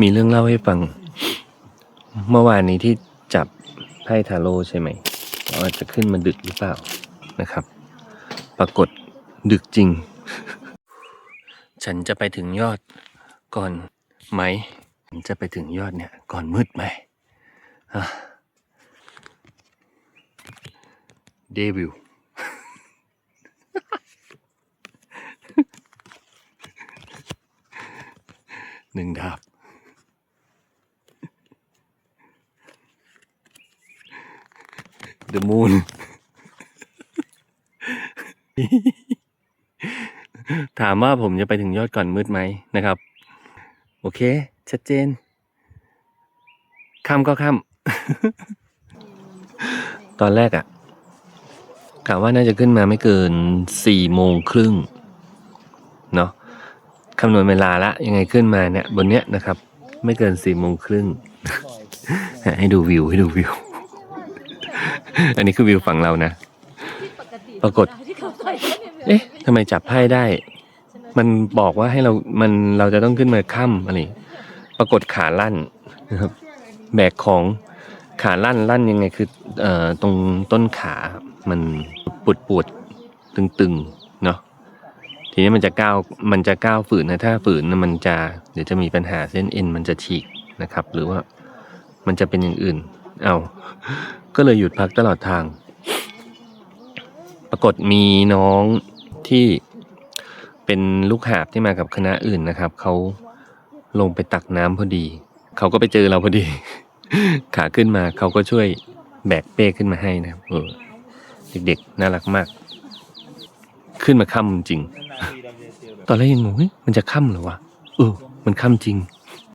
มีเรื่องเล่าให้ฟัง เมื่อวานนี้ที่จับไพ่ทาโร่ใช่ไหมว่าจจะขึ้นมาดึกหรือเปล่านะครับ ปรากฏดึกจริง ฉันจะไปถึงยอดก่อนไหมฉันจะไปถึงยอดเนี่ย ก่อนมืดไหมเดวิลหนึ่งดาบ The Moon ถามว่าผมจะไปถึงยอดก่อนมืดไหมนะครับ โอเค ชัดเจนค่ำก็ค่ำตอนแรกอะ่ะกะว่าน่าจะขึ้นมาไม่เกินสี่โมงครึ่งเนาะคำนวณเวลาละยังไงขึ้นมาเนี่ย บนเนี้ยนะครับ ไม่เกินสี่โมงครึ่งให้ดูวิวให้ดูวิว อันนี้คือวิวฝั่งเรานะ ปรากฏที่เขาใส่ให้ในมือเอ๊ะทำไมจับไพ่ได้ มันบอกว่าให้เรา มันเราจะต้องขึ้นมาค่ำอะไร ปรากฏขาลั่นนะครับ แบกของขาลั่นลั่นยังไงคือเอ่อตรงต้นขา มันปวดปวดตึงตึงๆเนาะทีนี้มันจะก้าวมันจะก้าวฝืนนะถ้าฝืนนะมันจะเดี๋ยวจะมีปัญหาเส้นเอ็นมันจะฉีกนะครับ หรือว่ามันจะเป็นอย่างอื่น เอาก็เลยหยุดพักตลอดทาง ปรากฏมีน้องที่เป็นลูกหาบที่มากับคณะอื่นนะครับ เขาลงไปตักน้ำพอดี เขาก็ไปเจอเราพอดี ขาขึ้นมาเขาก็ช่วยแบกเป้ขึ้นมาให้นะครับเออเด็กๆ น่ารักมาก ขึ้นมาค่ำจริง ตอนแรกยังงงมันจะค่ำเหรอวะเออ มันค่ำจริง